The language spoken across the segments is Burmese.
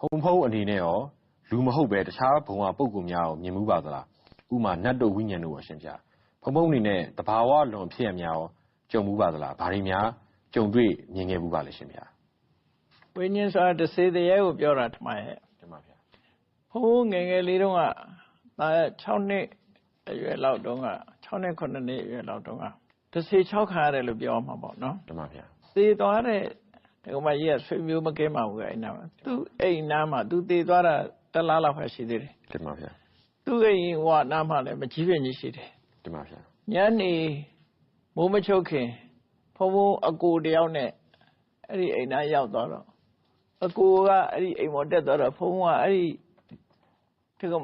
ဖုံဖုံအနေနဲ့ရော လူမဟုတ်ပဲ တခြားဘုံက ပုံကူများကို မြင်မှုပါသလားဥမာ နတ်တို့ ဝိညာဉ်တို့ရောရှင်ပြဖုံဖုံအနေနဲ့တဘာဝလွန် ဖြစ်ရများရောကြုံမှုပါသလား ဘာတွေများ ကြုံတွေ့မြင်ခဲ့မှုပါလဲရှင်ပြဝိညာဉ်ဆိုတာ တစေတရေကို ပြောတာထမရဲ့တင်ပါဗျာဘိုးငယ်ငယ်လေးတုန်းကဒါ6နှစ်အရွယ်လောက်တုန်းက6နှစ်9နှစ်အရွယ်လောက်တုန်းက တစေ6ခါရတယ်လို့ ပြောမှာပေါ့နော်တင်ပါဗျာသေသွားတဲ့ ဒီကမကြီးကဆွေမျိုးမကဲမှာဘူးအဲ့နာမှာသူအိမ်နာမှာသူသေသွားတာတစ်လားလောက်ပဲရှိသေးတယ်တင်ပါဗျာသူအိမ်ဝနာမှာလည်းမကြီးပြင်းကြီးရှိတယ်တင်ပါဗျာညနေမိုးမချုပ်ခင်ဖုံဖုံအကိုတယောက်နဲ့အဲ့ဒီအိမ်သားရောက်သွားတော့အကိုကအဲ့ဒီအိမ်ပေါ်တက်သွားတော့ဖုံဖုံကအဲ့ဒီဒီက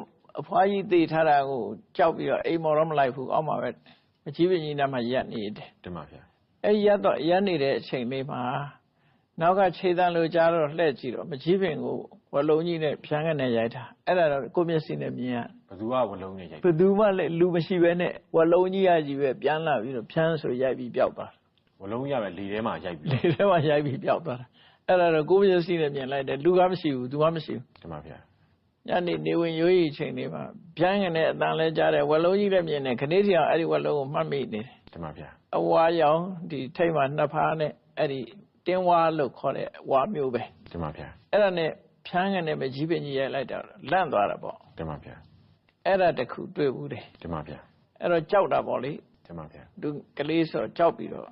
အဖွားကြီးသေထားတာကိုကြောက်ပြီးတော့အိမ်ပေါ်တော့မလိုက်ဘူးအောက်မှာပဲမကြီးပင်ကြီးနားမှာရက်နေတယ်တင်ပါဗျာအဲ့ဒီရက်တော့ရက်နေတဲ့အချိန်လေးမှာ နောက်ကခြေတန်းလိုကြားတော့လှည့်ကြည့်တော့မကြီးပင်ကိုဝလုံးကြီးနဲ့ဖြန်းကနေရိုက်တာအဲ့ဒါတော့ကိုယ့်မျက်စိနဲ့မြင်ရဘသူကဝလုံးနဲ့ရိုက်ဘယ်သူမှလည်းလူမရှိပဲနဲ့ဝလုံးကြီးရကြီးပဲပြန်လာပြီးတော့ဖြန်းဆိုရိုက်ပြီးပျောက်သွားဝလုံးရပဲလေထဲမှာရိုက်ပြီးလေထဲမှာရိုက်ပြီးပျောက်သွားတာအဲ့ဒါတော့ကိုယ့်မျက်စိနဲ့မြင်လိုက်တယ်လူကမရှိဘူးသူကမရှိဘူးတင်ပါဗျာညနေနေဝင်ရိုးရီချိန်လေးမှာဖြန်းကနေအတန်လဲကြားတယ်ဝလုံးကြီးလည်းမြင်တယ်ခဏစီအောင်အဲ့ဒီဝလုံးကိုမှတ်မိနေတယ်တင်ပါဗျာအဝါရောင်ဒီထိတ်မှာနှစ်ဖားနဲ့အဲ့ဒီ တင်းဝါလို့ခေါ်တဲ့ဝါမျိုးပဲတင်ပါဗျာအဲ့ဒါနဲ့ဖြန်းကနေမကြီးပင်ကြီးရိုက်လိုက်တာလန့်သွားတာပေါ့တင်ပါဗျာအဲ့ဒါတခုတွေ့ဘူးတယ်တင်ပါဗျာအဲ့တော့ကြောက်တာပေါ့လေတင်ပါဗျာသူကလေးဆိုတော့ကြောက်ပြီးတော့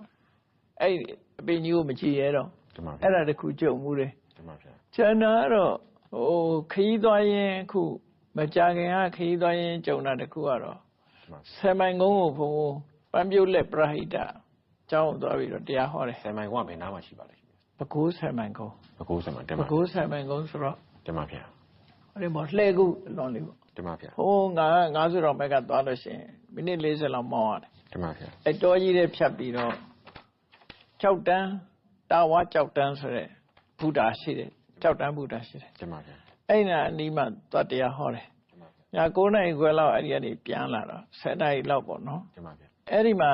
အဲ့ဒီအပင်ကြီးကိုမကြည့်ရတော့တင်ပါဗျာအဲ့ဒါတခုကြုံမှုတယ်တင်ပါဗျာကျန်တာကတော့ဟိုခရီးသွားရင်အခုမကြခင်ကခရီးသွားရင်ကြုံတာတခုကတော့တင်ပါဆယ်မိုင်ကုန်းကိုဘုံပန်းပြုတ်လက်ပရဟိတ ကျောင်းကိုသွားပြီးတော့တရားဟောတယ်ဆယ်မိုင်ကဘယ်နားမှာရှိပါလဲဘကိုးဆယ်မိုင်ကုန်းဘကိုးဆယ်မိုင်တင်ဘပါကိုးဆယ်မိုင်ကုန်းဆိုတော့တင်ပါဗျာဟိုဒီမှာလှဲကူအလွန်လေးပေါ့တင်ပါဗျာဟိုငါငါးဆူတော်ဘက်ကသွားလို့ရှိရင်မိနစ်40လောက်မောင်းရတယ်တင်ပါဗျာအဲတောကြီးတဲ့ဖြတ်ပြီးတော့ကြောက်တန်းတာဝါကြောက်တန်းဆိုတဲ့ဘုရားရှိတယ်ကြောက်တန်းဘုရားရှိတယ်တင်ပါဗျာအဲ့နာအနီးမှာသွားတရားဟောတယ်တင်ပါဗျာ။ည9နိုင်ခွဲလောက်အဲ့ဒီကနေပြန်လာတော့10နိုင်လောက်ပေါ့နော်တင်ပါဗျာ။အဲ့ဒီမှာ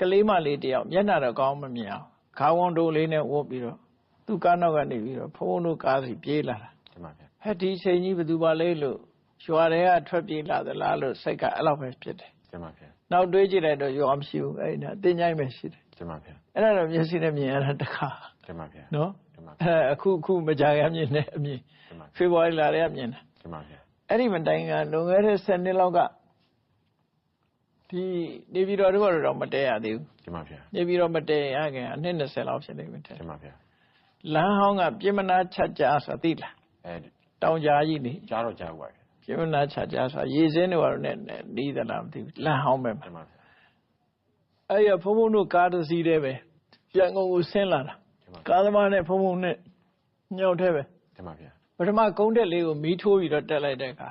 ကလေးမလေးတယောက်မျက်နှာတော့ကောင်းမမြင်အောင်ခါဝန်တိုးလေးနဲ့ဝတ်ပြီးတော့သူ့ကားနောက်ကနေပြီးတော့ဖုန်းတို့ကားစီပြေးလာတာတင်ပါဗျာ။ဟဲ့ဒီချိန်ကြီးဘယ်သူပါလဲလို့ရွာတွေကထွက်ပြေးလာသလားလို့စိတ်ကအဲ့လောက်ပဲဖြစ်တယ်တင်ပါဗျာ။နောက်တွေးကြည့်လိုက်တော့ရွာမရှိဘူးအဲ့ဒီနာတင်ញိုင်းပဲရှိတယ်တင်ပါဗျာ။အဲ့ဒါတော့မျက်စိနဲ့မြင်ရတာတစ်ခါတင်ပါဗျာနော်တင်ပါ။အဲ့ဒါအခုအခုမကြခင်မြင်တဲ့အမြင်တင်ပါဖေဖော်ဝါရီလတွေကမြင်တာတင်ပါဗျာအဲ့ဒီမတိုင်ကလွန်ခဲ့တဲ့7နှစ်လောက်က ဒီနေပြည်တော်တို့ကတော့မတဲရသေးဘူးတင်ပါဗျာနေပြည်တော်မတဲရခင်အနှစ်20လောက်ဖြစ်နေပြီတဲ့တင်ပါဗျာလမ်းဟောင်းကပြင်မနာချက်ကြားဆိုတာသိလားအဲတောင်ကြားကြီးနေကြားတော့ကြားပါဗျာပြင်မနာချက်ကြားဆိုတာရေစင်းတွေကတော့နဲ့နီးသလားမသိဘူးလမ်းဟောင်းပဲမှာတင်ပါဗျာအဲ့ရဖုံဖုံတို့ကားတစ်စီးတည်းပဲပြန်ကုန်ကိုဆင်းလာတာတင်ပါကားသမားနဲ့ဖုံဖုံနဲ့ညောက်သေးပဲတင်ပါဗျာပထမကုန်းတက်လေးကိုမီးထိုးပြီးတော့တက်လိုက်တဲ့အခါ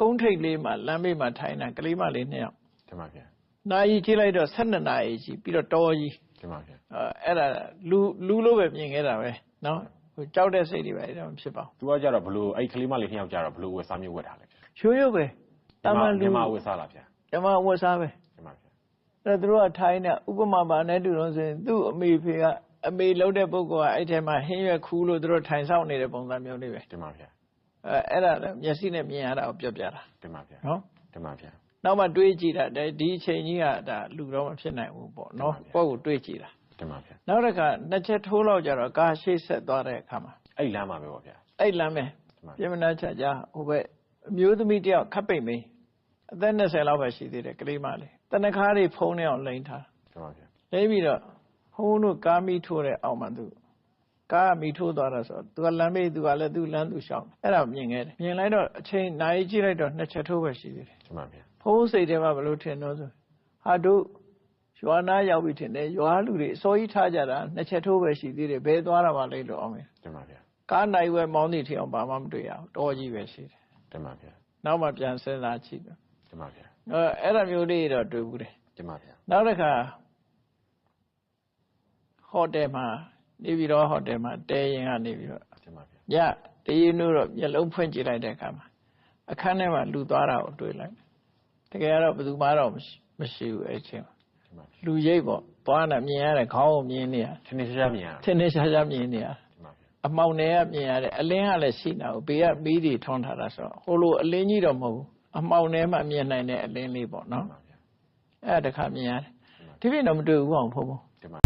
ကုန်းထိပ်လေးမှာလမ်းမေးမှာထိုင်တာကလေးမလေးနှစ်ယောက် တင်ပါဗျာနာယီကြည့်လိုက်တော့12နာရီကြီးပြီးတော့တော်ကြီးတင်ပါဗျာအဲအဲ့ဒါလူလူလို့ပဲမြင်ခဲ့တာပဲနော်ဟိုကြောက်တဲ့စိတ်တွေပဲအဲ့ဒါမဖြစ်ပါသူကကြတော့ဘလို့အဲ့ကလေးမလေးနှစ်ယောက်ကြတော့ဘလို့ဝယ်စားမျိုးဝယ်ထားလဲဗျာဘူးရိုးရိုးပဲတာမန်လူမြန်မာဝယ်စားလားဗျာဓမ္မဝတ်စားပဲတင်ပါဗျာအဲ့ဒါသူတို့ကထိုင်းတဲ့ဥပမာပါနဲ့တူတော့ဆိုရင်သူ့အမေဖေကအမေလုံးတဲ့ပုဂ္ဂိုလ်ကအဲ့ထဲမှာဟင်းရွက်ခူးလို့သူတို့ထိုင်ဆောင်နေတဲ့ပုံစံမျိုးလေးပဲတင်ပါဗျာအဲအဲ့ဒါလည်းမျက်စိနဲ့မြင်ရတာကိုပြောပြတာတင်ပါဗျာနော်တင်ပါဗျာ နောက်မှတွေးကြည့်တာတဲ့ဒီအချိန်ကြီးကဒါလူတော့မဖြစ်နိုင်ဘူးပေါ့နော်ကိုယ့်ကိုတွေးကြည့်တာတင်ပါဗျာနောက်တစ်ခါနှစ်ချက်ထိုးလောက်ကြတော့ကားရှိတ်ဆက်သွားတဲ့အခါမှာအဲ့လမ်းမှာပဲပေါ့ဗျာအဲ့လမ်းပဲတင်ပါဗျာပြင်မနာချကြဟိုဘက်အမျိုးသမီးတယောက်ခပ်ပိတ်မင်းအသက်20လောက်ပဲရှိသေးတယ်ကလေးမလေးတနခါးလေးဖုံးနေအောင်လိန်ထားတင်ပါဗျာလိမ့်ပြီးတော့ဖုံးတို့ကားမီထိုးတဲ့အောက်မှာသူကားမီထိုးသွားတာဆိုတော့သူကလမ်းမေးသူကလည်းသူလမ်းသူရှောင်းအဲ့ဒါမြင်ခဲ့တယ်မြင်လိုက်တော့အချိန်နိုင်ကြည့်လိုက်တော့နှစ်ချက်ထိုးပဲရှိသေးတယ်တင်ပါဗျာ ဖုံးစိတ်ထဲမှာဘယ်လိုထင်တော့ဆိုဟာတို့ရွာနာရောက်ပြီထင်တယ်ရွာလူတွေအစိုးရထားကြတာနှစ်ချက်ထိုးပဲရှိသေးတယ်ဘယ်သွားတာပါလဲလို့အောင်မယ်တင်ပါဗျာကားနိုင်ဝဲမောင်းသည့်ထီအောင်ဘာမှမတွေ့ရဘူးတော်ကြီးပဲရှိတယ်တင်ပါဗျာနောက်မှပြန်စဉ်းစားကြည့်တယ်တင်ပါဗျာအဲအဲ့ဒါမျိုးလေးတော့တွေ့ဘူးတယ်တင်ပါဗျာနောက်တစ်ခါဟိုတယ်မှာနေပြီးတော့ဟိုတယ်မှာတဲရင်ကနေပြီးတော့တင်ပါဗျာညတရင်းတို့တော့မျက်လုံးဖွင့်ကြည့်လိုက်တဲ့အခါမှာအခန်းထဲမှာလူသွားတာကိုတွေ့လိုက်တ ကယ်တော့ဘယ်သူမှတော့မရှိမရှိဘူးအဲ့ချင်းမှာတင်ပါဗျာလူရိပ်ပေါ့သွားတာမြင်ရတယ်ခေါင်းကိုမြင်နေရထင်းထင်းရှားရှားမြင်ရထင်းထင်းရှားရှားမြင်နေရတင်ပါဗျာအမောင်တွေကမြင်ရတယ်အလင်းကလည်းရှိနေတာကိုဘေးကမီးတွေထွန်းထားတာဆိုတော့ဟိုလိုအလင်းကြီးတော့မဟုတ်ဘူးအမောင်ထဲမှာမြင်နိုင်တဲ့အလင်းလေးပေါ့နော်မှန်ပါဗျာအဲ့ဒါတစ်ခါမြင်ရတယ်ဒီပြင်တော့မတွေ့ဘူးအောင်ဘုံဘုံဒီမှာ